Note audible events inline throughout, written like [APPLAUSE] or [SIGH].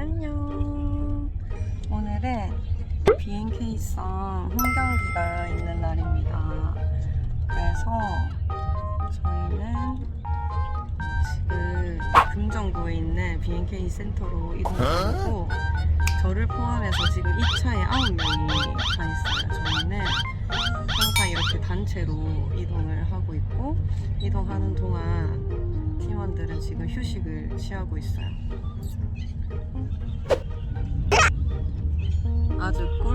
안녕. 오늘은 BNK성 홈경기가 있는 날입니다. 그래서 저희는 지금 금정구에 있는 BNK 센터로 이동하고 저를 포함해서 지금 2차에 9명이 가 있어요. 저희는 항상 이렇게 단체로 이동을 하고 있고 이동하는 동안 팀원들은 지금 휴식을 취하고 있어요.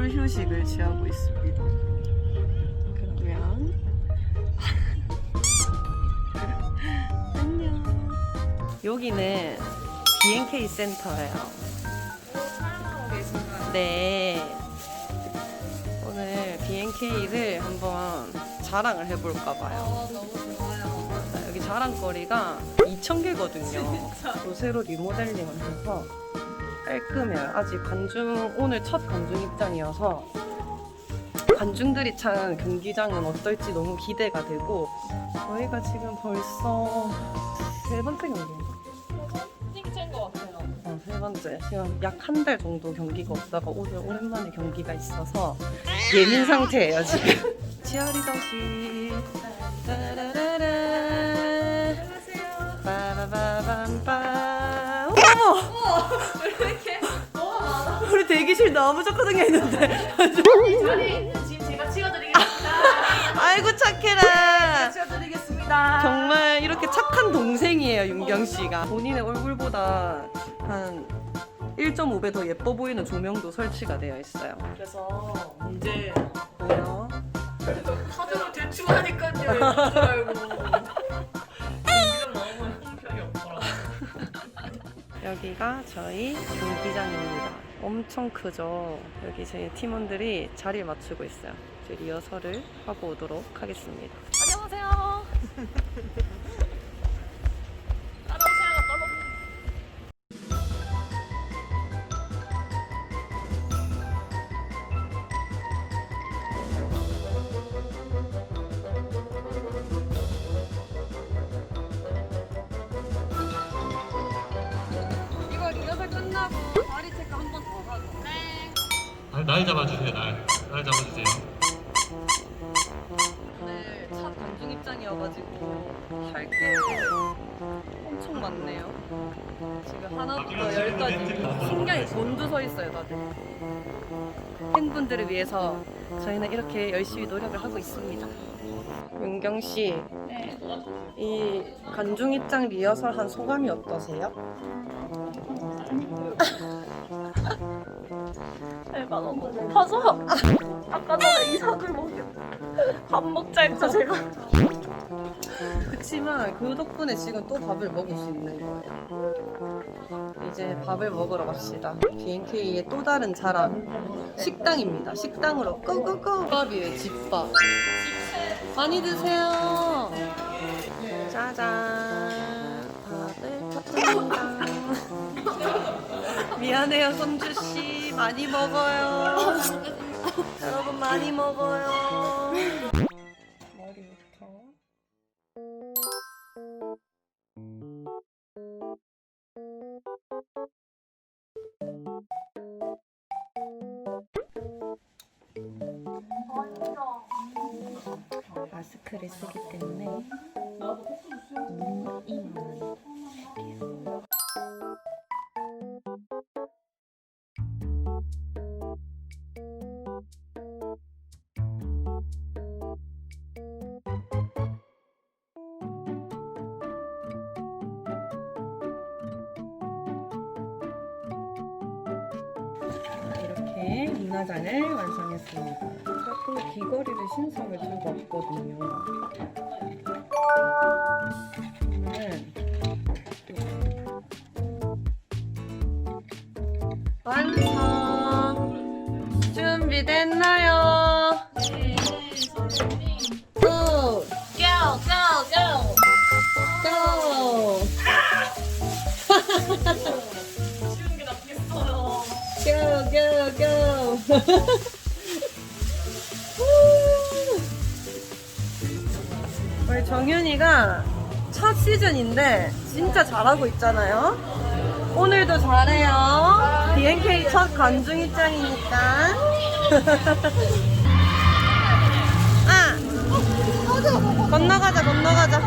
꿀 휴식을 취하고 있습니다. 그러면 [LAUGHS] 안녕. 여기는 BNK 센터예요. 네. 오늘 BNK를 한번 자랑을 해볼까 봐요. 자, 여기 자랑거리가 2,000개거든요. 또 새로 리모델링을 해서 깔끔해요. 아직 관중, 오늘 첫 관중 입장이어서 관중들이 찬 경기장은 어떨지 너무 기대가 되고 저희가 지금 벌써 세 번째 경기인가? 찡짠 것 같아요. 어, 세 번째. 지금 약 한 달 정도 경기가 없다가 오늘 오랜만에 경기가 있어서 예민 상태예요, 지금. [LAUGHS] 치어리더시. 따라라라. 빠바바밤빠. 어머! 이렇게 너무 많아. 우리 대기실 너무 착하게 했는데. 자리 지금 제가 치워드리겠습니다. 아이고, 착해라. 치워드리겠습니다. 정말 이렇게 착한 동생이에요, 윤경 씨가. 본인의 얼굴보다 한 1.5배 더 예뻐 보이는 조명도 설치가 되어 있어요. 그래서 문제 뭐요? 카드로 대충 하니까요. 이런 줄 알고. 여기가 저희 경기장입니다. 엄청 크죠? 여기 저희 팀원들이 자리를 맞추고 있어요. 이제 리허설을 하고 오도록 하겠습니다. 안녕하세요. [LAUGHS] 끝나고 자리 체크 한 번 더 하죠. 네. 날, 날 잡아주세요 날. 날 잡아주세요. 오늘 첫 관중 입장이어가지고 할게 엄청 많네요. 지금 하나부터 열까지 신경이 곤두 서 있어요, 다들. 팬분들을 위해서 저희는 이렇게 열심히 노력을 하고 있습니다. 윤경 씨, 네. 이 관중 입장 리허설 한 소감이 어떠세요? 배가 너무 고파서 아까 전에 이삭을 먹여 밥 먹자 했죠 제가 그치만 그 덕분에 지금 또 밥을 먹을 수 있는 거예요. 이제 밥을 먹으러 갑시다. BNK의 또 다른 자랑. 식당입니다. 식당으로 고고고! 집밥이에요, 집밥. 많이 드세요. 짜잔. 밥을 탔습니다. 미안해요, 손주 씨. 많이 먹어요. 여러분, 많이 먹어요. 마스크를 쓰기 때문에. 이렇게 문화장을 완성했습니다. 또 귀걸이를 신상을 들고 왔거든요. 완성! 준비됐나요? 고! go go go 고! 쉬운 게 낫겠어요 고! 고! 고! [LAUGHS] 정윤이가 첫 시즌인데 진짜 잘하고 있잖아요. 오늘도 잘해요. BNK 첫 관중 입장이니까. [LAUGHS] 아! 건너가자, 건너가자.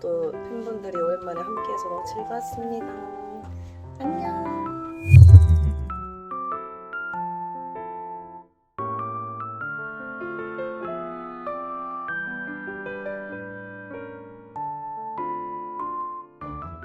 또 팬분들이 오랜만에 함께해서 너무 즐거웠습니다. 안녕.